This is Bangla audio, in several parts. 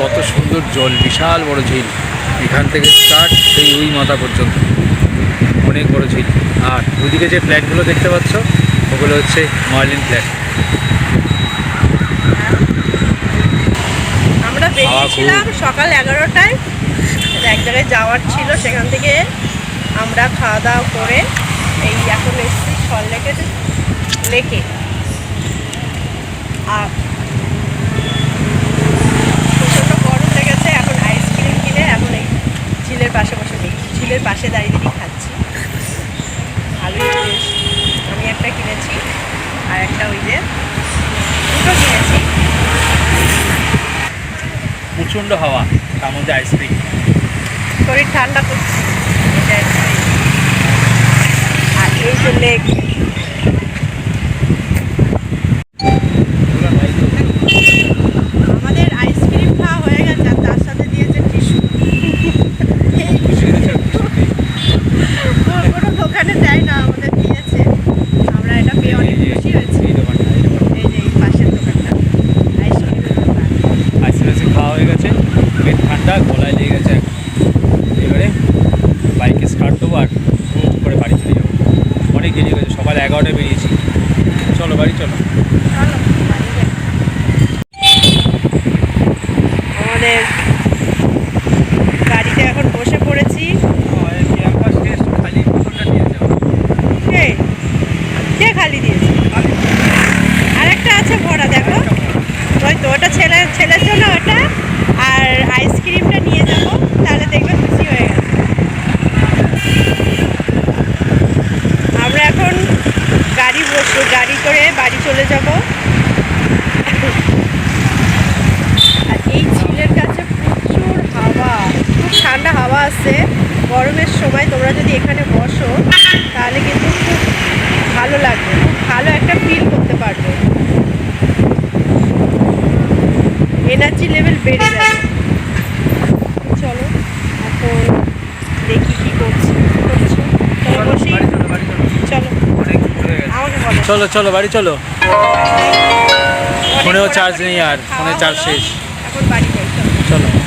কত সুন্দর জল বিশাল বড় ঝিল। এখান থেকে স্টার্ট সেই ওই মাথা পর্যন্ত। অনেক বড় ঝিল। আর ওইদিকে যে ফ্ল্যাটগুলো দেখতে পাচ্ছ ওগুলো হচ্ছে মার্লিন ফ্ল্যাট। আমরা বেরিয়েছিলাম সকাল এগারোটায়। এক জায়গায় যাওয়ার ছিল সেখান থেকে আমরা খাওয়া দাওয়া করে এই এখন এসেছি সল্লেকের লেকে। আর প্রচণ্ড গরম লেগেছে এখন আইসক্রিম কিনে এখন এই ঝিলের পাশে বসে নেই পাশে দাঁড়িয়ে দাঁড়িয়ে খাচ্ছি। ভালোই বেশ। আমি একটা কিনেছি আর একটা ওই যে দুটো কিনেছি। প্রচণ্ড হাওয়া তার মধ্যে আইসক্রিম শরীর ঠান্ডা করছে। আর এই যে লেক আমাদের আইসক্রিম খাওয়া হয়ে গেছে আর তার সাথে দিয়েছে টিস্যু কোনো দোকানে দেয় না আমাদের দিয়েছে আমরা এটা পেয়ে অনেক খুশি হয়েছি এই দোকানটা এই দোকানটা এই যে এই পাশের দোকানটা আইসক্রিমের দোকান আইসক্রিম খাওয়া হয়ে গেছে পেট ঠান্ডা গলায় লেগে গেছে। এবারে বাইকে স্টার্ট দেবো আর করে বাড়ি চলে যাব। অনেক দেরি হয়ে গেছে, সকাল এগারোটায় বেরিয়েছি। চলো, বাড়ি চলো। বাড়ি চলে যাব। আর এই ঝিলের কাছে প্রচুর হাওয়া, খুব ঠান্ডা হাওয়া আছে। গরমের সময় তোমরা যদি এখানে বসো, তাহলে কিন্তু খুব ভালো লাগবে, খুব ভালো একটা ফিল করতে পারবে। এনার্জি লেভেল বেড়ে যাবে চলো এখন দেখি কি করছি করছ চলো বসি বাড়ি চলো বাড়ি চলো চলো অনেক ঘুরে গেছে আমাকে বলো চলো চলো বাড়ি চলো। ফোনেও চার্জ নেই আর ফোনে চার্জ শেষ। চলো।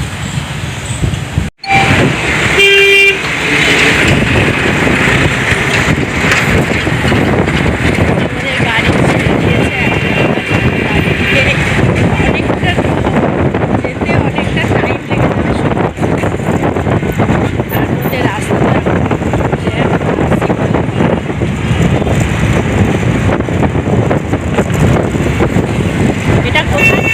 Okay.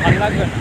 ভালো লাগবে না